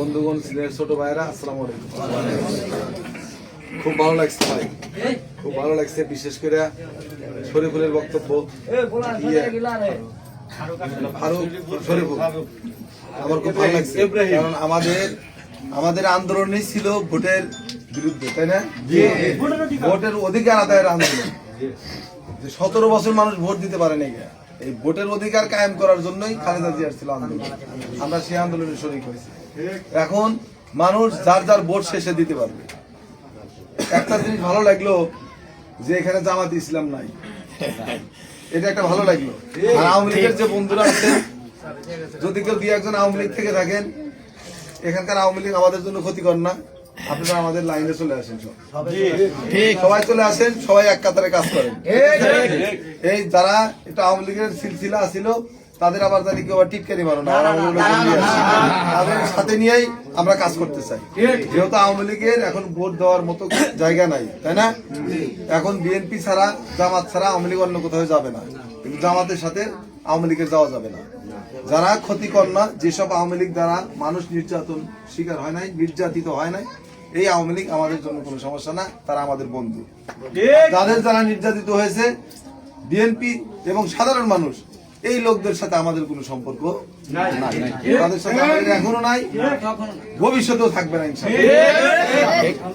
বন্ধুগণ সিনিয়র ছোট ভাইরা আসসালামু আলাইকুম। খুব ভালো লাগছে ভাই। খুব ভালো লাগছে বিশেষ করে শরীফুলের বক্তব্য। ইয়ে, ফারুক শরীফুল। আমার খুব ভালো লাগছে। কারণ আমাদের আমাদের আন্দোলনই ছিল ভোটের বিরুদ্ধে তাই না? ভোটের অধিকার আদায়ের আন্দোলন। যে সতেরো বছর মানুষ ভোট দিতে পারে নাই এই ভোটের অধিকার কায়েম করার জন্যই খালেদা জিয়ার ছিল আন্দোলন। আমরা সেই আন্দোলনে শরিক হয়েছি। এখন মানুষ যার যার ভোট শেষে দিতে পারবে। একটা জিনিস ভালো লাগল যে এখানে জামাত ইসলাম নাই। এটা একটা ভালো লাগল। আর আওয়ামী লীগের যে বন্ধুরা আছেন যদি কেউ দুই একজন আওয়ামী লীগ থেকে থাকেন এখানকার আওয়ামী লীগ আমাদের জন্য ক্ষতিকর না। আপনারা আমাদের লাইনে চলে আসেন সব। সবাই চলে আসেন সবাই এক কাতারে কাজ করেন। এই যারা এটা আওয়ামী লীগের সিলসিলা ছিল তাদের আবার জানি কেউ টিপকারি মারো না। তাদের সাথে নিয়েই আমরা কাজ করতে চাই। যেহেতু আওয়ামী লীগের এখন ভোট দেওয়ার মতো জায়গা নাই তাই না? এখন বিএনপি ছাড়া জামাত ছাড়া আওয়ামী লীগ অন্য কোথাও যাবে না। কিন্তু জামাতের সাথে আওয়ামী লীগের যাওয়া যাবে না। যারা ক্ষতিকর না যেসব আওয়ামী লীগ দ্বারা মানুষ নির্যাতন শিকার হয় নাই নির্যাতিত হয় নাই এই আওয়ামী লীগ আমাদের জন্য কোনো সমস্যা না তারা আমাদের বন্ধু। যাদের যারা নির্যাতিত হয়েছে বিএনপি এবং সাধারণ মানুষ এই লোকদের সাথে আমাদের কোনো সম্পর্ক নাই। তাদের সাথে আমাদের এখনও নাই। ভবিষ্যতেও থাকবে না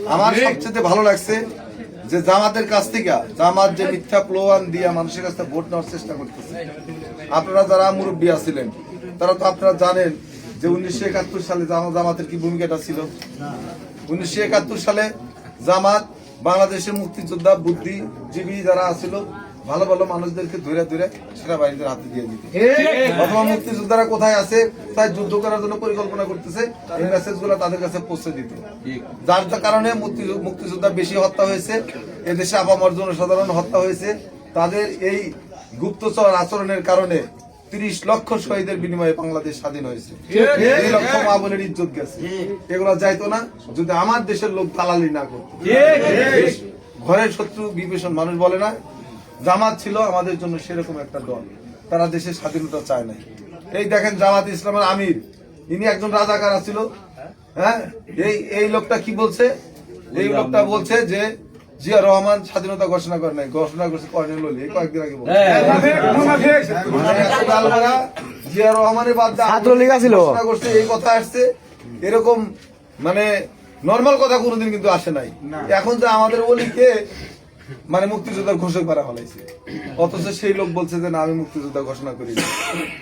আমার সবচেয়ে ভালো লাগছে যে জামাতের কাছ থেকে জামাত যে মিথ্যা প্লোয়ান দিয়ে মানুষের কাছ থেকে ভোট নেওয়ার চেষ্টা করতেছে। আপনারা যারা মুরব্বী আছিলেন তারা তো আপনারা জানেন যে উনিশশো একাত্তর সালে জামা- জামাতের কি ভূমিকাটা ছিল। উনিশশো একাত্তর সালে জামাত বাংলাদেশের মুক্তিযোদ্ধা বুদ্ধিজীবী যারা আছিল ভালো ভালো মানুষদেরকে ধরে ধরে সেনাবাহিনীদের হাতে দিয়ে দিত। অথবা মুক্তিযোদ্ধারা কোথায় আছে তাই যুদ্ধ করার জন্য পরিকল্পনা করতেছে এই মেসেজগুলো তাদের কাছে পৌঁছে দিত। যার কারণে মুক্তিযোদ্ধা বেশি হত্যা হয়েছে এদেশে আপামর জনসাধারণ হত্যা হয়েছে। তাদের এই গুপ্তচর আচরণের কারণে তিরিশ লক্ষ শহীদের বিনিময়ে বাংলাদেশ স্বাধীন হয়েছে। দুই লক্ষ মা বোনের ইজ্জত গেছে। এগুলো যাইতো না যদি আমার দেশের লোক দালালি না করতো। ঘরের শত্রু বিভীষণ মানুষ বলে না জামাত ছিল আমাদের জন্য সেরকম একটা দল। তারা দেশের স্বাধীনতা চায় নাই। এই দেখেন জামাত ইসলামের আমির। ইনি একজন রাজাকার ছিল হ্যাঁ? এই এই লোকটা কি বলছে? এই লোকটা বলছে। যে জিয়া রহমান স্বাধীনতা ঘোষণা করে নাই। ঘোষণা করছে কর্নেল ললি এই কয়েকদিন আগে বলছে। মানে এত গালমারা জিয়া রহমানের বাদ ছাত্রলীগ। ঘোষণা করছে এই কথা আসছে। এরকম মানে নর্মাল কথা কোনোদিন কিন্তু আসে নাই। এখন যে আমাদের অলিকে মানে মুক্তিযোদ্ধার ঘোষক করা হলাইছে অথচ সেই লোক বলছে যে না আমি মুক্তিযোদ্ধা ঘোষণা করি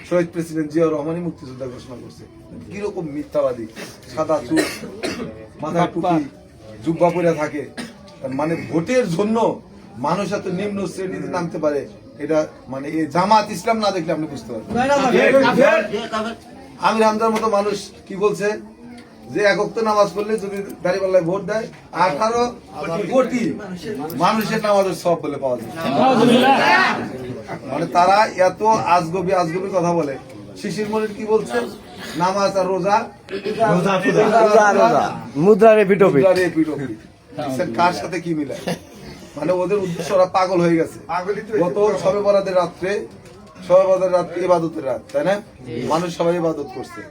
শহীদ প্রেসিডেন্ট জিয়া রহমানই মুক্তিযোদ্ধা ঘোষণা করছে। কীরকম মিথ্যাবাদী। সাদা চুল মাথায় টুপি জুব্বা পরে থাকে। মানে ভোটের জন্য মানুষ এত নিম্ন শ্রেণীতে নামতে পারে এটা মানে এই জামাত ইসলাম না দেখলে আপনি বুঝতে পারবেন। আমির হামজার মতো মানুষ কি বলছে? যে একক তো নামাজ পড়লে যদি দাঁড়িপাল্লায় ভোট দেয় আঠারো কোটি মানুষের নামাজের সব বলে পাওয়া যায়। মানে তারা এত আজগবি আজগবি কথা বলে। শিশির মনির কি বলছে? নামাজ আর রোজা। দেখছেন কার সাথে কি মিলায় মানে ওদের উদ্দেশ্য ওরা পাগল হয়ে গেছে। গত সবে বরাদের রাত্রে সবে বরাদের রাত্রে ইবাদতের রাত তাই না? মানুষ সবাই ইবাদত করছে।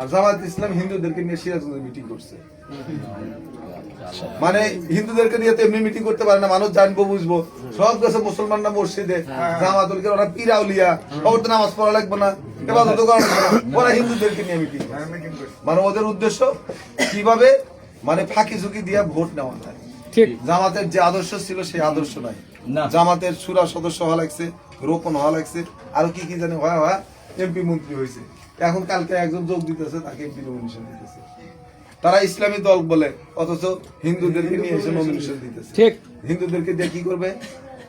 আর জামাত ইসলাম হিন্দুদেরকে নিয়ে সিরাজগঞ্জে মিটিং করছে। মানে হিন্দুদেরকে নিয়ে তো এমনি মিটিং করতে পারে না মানুষ জানব বুঝব। সব গেছে মুসলমানরা মসজিদে জামাতুলকে ওরা পিরাউলিয়া খবর তো নামাজ পড়া লাগবে না এবাদত করা ওরা হিন্দুদেরকে নিয়ে মিটিং মানে ওদের উদ্দেশ্য কীভাবে মানে ফাঁকি ঝুঁকি দিয়ে ভোট নেওয়া যায় ঠিক। জামাতের যে আদর্শ ছিল সেই আদর্শ নাই। জামাতের সুরা সদস্য হওয়া লাগছে রোপণ হওয়া লাগছে। আর কি কি জানি হওয়া হওয়া এমপি মন্ত্রী হয়েছে। এখন কালকে একজন যোগ দিতেছে তাকে এমপি নমিনেশন দিতেছে। তারা ইসলামী দল বলে অথচ হিন্দুদেরকে নিয়ে এসে নমিনেশন দিতেছে। ঠিক। হিন্দুদেরকে দিয়ে কি করবে?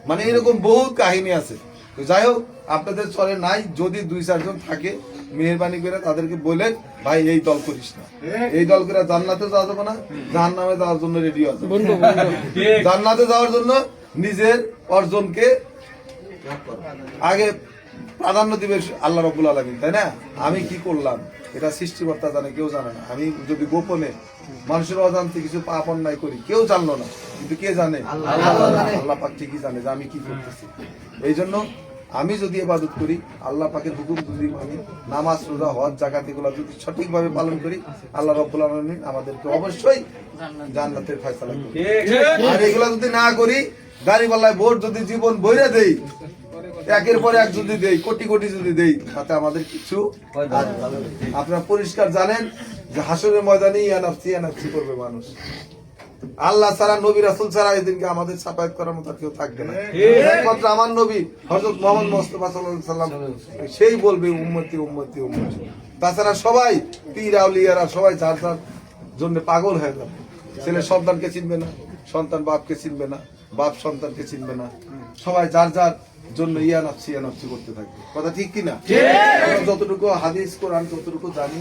মানে এরকম বহু কাহিনী আছে। তো যাই হোক আপনাদের চলে নাই যদি দুই চারজন থাকে মেহরবানি করে তাদেরকে বলেন ভাই এই দল করিস না। এই দল করে জান্নাতে যাওয়া যাবে না জাহান নামে যাওয়ার জন্য রেডি আছে জান্নাতে যাওয়ার জন্য নিজের অর্জনকে আগে প্রাধান্য দিবে আল্লাহ রব্বুল আলমিন তাই না? আমি কি করলাম? এটা সৃষ্টিকর্তা জানে কেউ জানে না। আমি যদি গোপনে মানুষের অজান্তে কিছু পাপ অন্যায় করি কেউ জানলো না। কিন্তু কে জানে? আল্লাহ। পাক ঠিকই জানে যে আমি কি করতেছি। এই জন্য আমি যদি ইবাদত করি আল্লাহ পাকের হুকুম যদি মানি নামাজ রোজা হজ জাকাত এগুলো যদি সঠিকভাবে পালন করি আল্লাহ রব্বুল আলামিন আমাদেরকে অবশ্যই জান্নাতের ফয়সালা করবে। আর এগুলো যদি না করি গাড়িওয়ালায় ভোট যদি জীবন বইরে দেই একের পর এক যদি দেই কোটি কোটি যদি দেই তাতে আমাদের কিছু আপনারা পরিষ্কার জানেন যে হাসরের ময়দানে ইয়ানাফসি ইয়ানাফসি করবে মানুষ। আল্লাহ ছাড়া নবী রাসুল ছাড়া এদিনকে আমাদের সাফায়াত করার মতো কেউ থাকবে না। একমাত্র আমার নবী হজরত মোহাম্মদ মোস্তফা সাল্লাল্লাহু আলাইহি সাল্লাম সেই বলবে উম্মতি উম্মতি উম্মতি। তাছাড়া সবাই পীর আউলিয়ারা সবাই যার যার জন্য পাগল হয়ে যাবে। ছেলে সন্তানকে চিনবে না সন্তান বাপকে চিনবে না বাপ সন্তানকে চিনবে না। সবাই যার যার জন্য ইয়া নাফসি ইয়া নাফসি করতে থাকবে কথা ঠিক কিনা? যতটুকু হাদিস কোরআন ততটুকু জানি।